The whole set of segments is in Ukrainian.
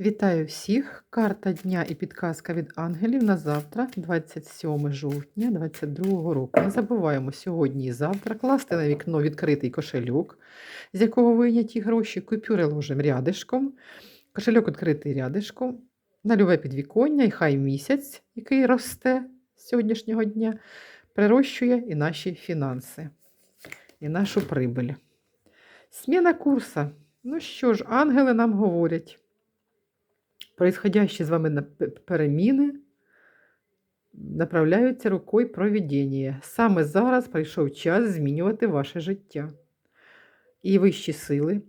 Вітаю всіх! Карта дня і підказка від ангелів на завтра, 27 жовтня 2022 року. Не забуваємо сьогодні і завтра класти на вікно відкритий кошельок, з якого вийняті гроші, купюри ложимо рядишком, кошельок відкритий рядишком, на любе підвіконня, і хай місяць, який росте з сьогоднішнього дня, прирощує і наші фінанси, і нашу прибиль. Сміна курса. Ну що ж, ангели нам говорять. Происходящие з вами переміни направляються рукою провідіння. Саме зараз прийшов час змінювати ваше життя. І вищі сили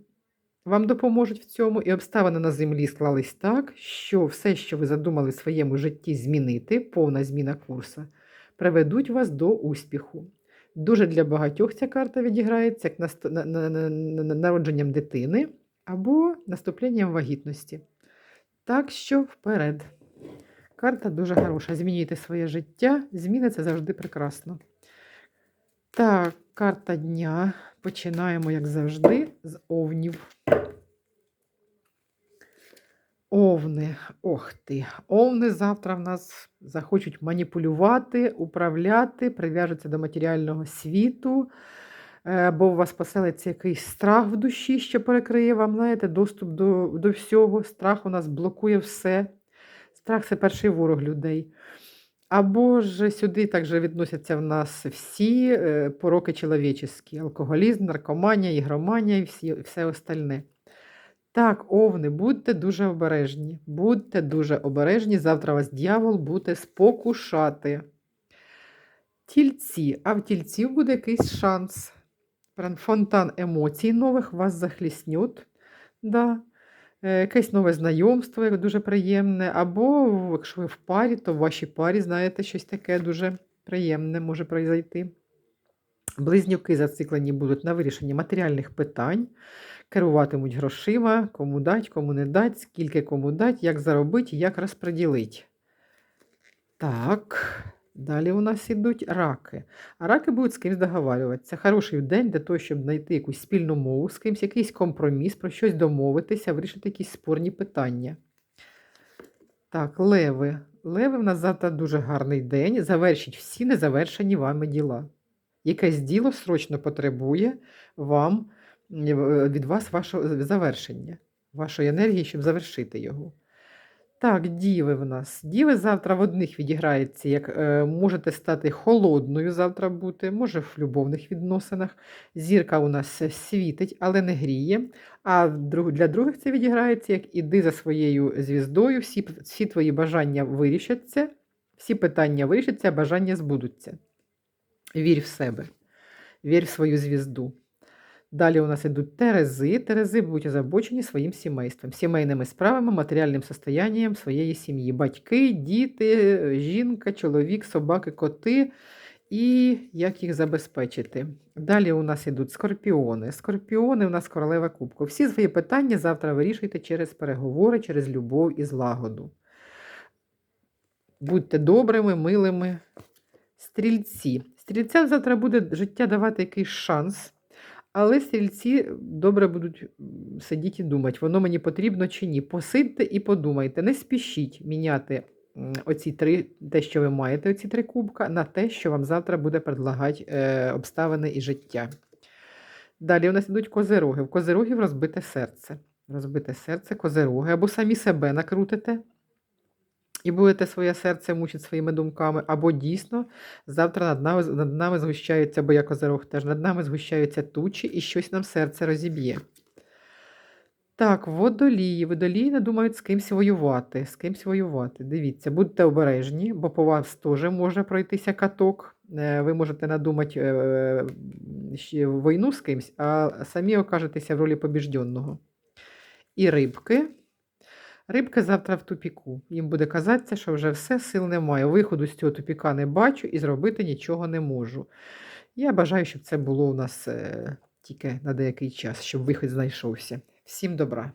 вам допоможуть в цьому, і обставини на землі склались так, що все, що ви задумали в своєму житті змінити, повна зміна курсу, приведуть вас до успіху. Дуже для багатьох ця карта відіграється як народженням дитини або наступленням вагітності. Так що вперед. Карта дуже хороша. Змінюйте своє життя. Зміни це завжди прекрасно. Так, карта дня. Починаємо, як завжди, з овнів. Овни. Ох ти. Овни завтра в нас захочуть маніпулювати, управляти, прив'яжуться до матеріального світу. Е, Або у вас поселиться якийсь страх в душі, що перекриє вам, знаєте, доступ до, до всього. Страх у нас блокує все. Страх це перший ворог людей. Або ж сюди також відносяться в нас всі е, пороки чоловічі, алкоголізм, наркоманія, ігроманія і всі, все остальне. Так, овни, будьте дуже обережні. Будьте дуже обережні. Завтра вас дьявол буде спокушати. Тільці, а в тільців буде якийсь шанс. Фонтан емоцій нових вас захліснють. Да. Е, Якесь нове знайомство, дуже приємне. Або, якщо ви в парі, то в вашій парі, знаєте, щось таке дуже приємне може произойти. Близнюки зациклені будуть на вирішенні матеріальних питань, керуватимуть грошима, кому дать, кому не дать, скільки кому дать, як заробити, як розподілити. Так, далі у нас ідуть раки. А раки будуть з кимось договарюватися. Хороший день для того, щоб знайти якусь спільну мову з кимось, якийсь компроміс, про щось домовитися, вирішити якісь спорні питання. Так, леви. Леви в нас завтра дуже гарний день. Завершіть всі незавершені вами діла. Якесь діло срочно потребує вам, е, від вас вашого завершення, вашої енергії, щоб завершити його. Так, діви в нас. Діви завтра в одних відіграється, як е, можете стати холодною завтра бути, може в любовних відносинах. Зірка у нас світить, але не гріє. А для других це відіграється, як іди за своєю звіздою, всі, всі твої бажання вирішаться, всі питання вирішаться, бажання збудуться. Вірь в себе, вірь в свою звізду. Далі у нас ідуть терези. Терези будуть озабочені своїм сімейством, сімейними справами, матеріальним состоянням своєї сім'ї. Батьки, діти, жінка, чоловік, собаки, коти і як їх забезпечити. Далі у нас ідуть скорпіони. Скорпіони у нас королева кубку. Всі свої питання завтра вирішуйте через переговори, через любов і злагоду. Будьте добрими, милими. Стрільці. Стрільцям завтра буде життя давати якийсь шанс. Але стрільці добре будуть сидіти і думати, воно мені потрібно чи ні. Посидьте і подумайте, не спішіть міняти оці три, те, що ви маєте, оці три кубка, на те, що вам завтра буде предлагати е, обставини і життя. Далі у нас йдуть козироги. В козирогів розбите серце. Розбите серце, козироги, або самі себе накрутите і будете своє серце мучити своїми думками, або дійсно завтра над нами, над нами згущаються, бо я козирог теж, над нами згущаються тучі і щось нам серце розіб'є. Так, водолії. Водолії не думають з кимсь воювати. З кимсь воювати. Дивіться, будьте обережні, бо по вас теж може пройтися каток. Е, Ви можете надумати е, війну з кимсь, а самі окажетеся в ролі побіжденного. І рибки. Рибки завтра в тупіку. Їм буде казатися, що вже все, сил немає. Виходу з цього тупіка не бачу і зробити нічого не можу. Я бажаю, щоб це було у нас е, тільки на деякий час, щоб вихід знайшовся. Всім добра!